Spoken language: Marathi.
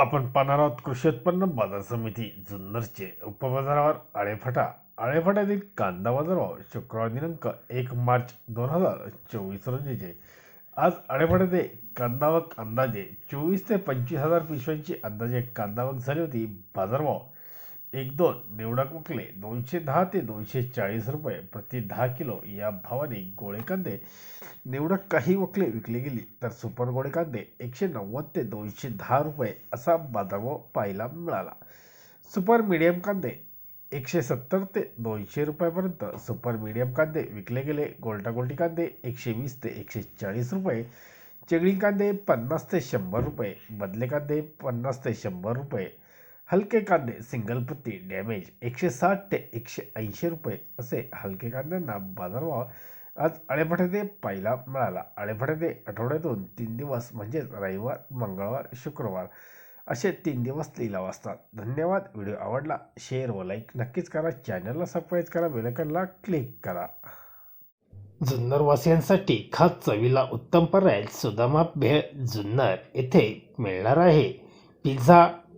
आपण पाहणार आहोत कृषी उत्पन्न बाजार समिती जुन्नरचे उपबाजारावर आळेफाटा. आळेफाट्यातील कांदा बाजारभाव शुक्रवार दिनांक एक मार्च दोन हजार चोवीस रोजीचे आज आळेफाट्याचे कांदावक अंदाजे चोवीस ते पंचवीस हजार पिशव्यांची अंदाजे कांदावक झाली होती बाजारभाव. एक दोन निवडक वकले दोनशे दहा ते दोनशे चाळीस रुपये प्रति दहा किलो. या भावाने गोळे कांदे. निवडक काही वकले विकली गेली तर सुपर गोळे कांदे एकशे नव्वद ते दोनशे दहा रुपये असा बाजारभाव पाहायला मिळाला. सुपर मीडियम कांदे एकशे सत्तर ते दोनशे रुपयापर्यंत. सुपर मीडियम कांदे विकले गेले गोल्टागोल्टी कांदे एकशे वीस ते एकशे चाळीस रुपये. चिगळी कांदे पन्नास ते शंभर रुपये. बदले कांदे पन्नास ते शंभर रुपये. हलके कांदे सिंगल पत्ती डॅमेज एकशे साठ ते एकशे ऐंशी रुपये असे हलके कांद्यांना बाजारभाव आज आळेफाट्याते पाहायला मिळाला. आळेफाट्याते आठवड्यातून तीन दिवस म्हणजेच रविवार मंगळवार शुक्रवार असे तीन दिवस लिलाव असतात. धन्यवाद. व्हिडिओ आवडला शेअर व लाईक नक्कीच करा. चॅनलला सबस्क्राईब करा. बेलकनला क्लिक करा. जुन्नरवासियांसाठी खास चवीला उत्तम पर्याय सुदामा भेळ जुन्नर येथे मिळणार आहे. पिझ्झा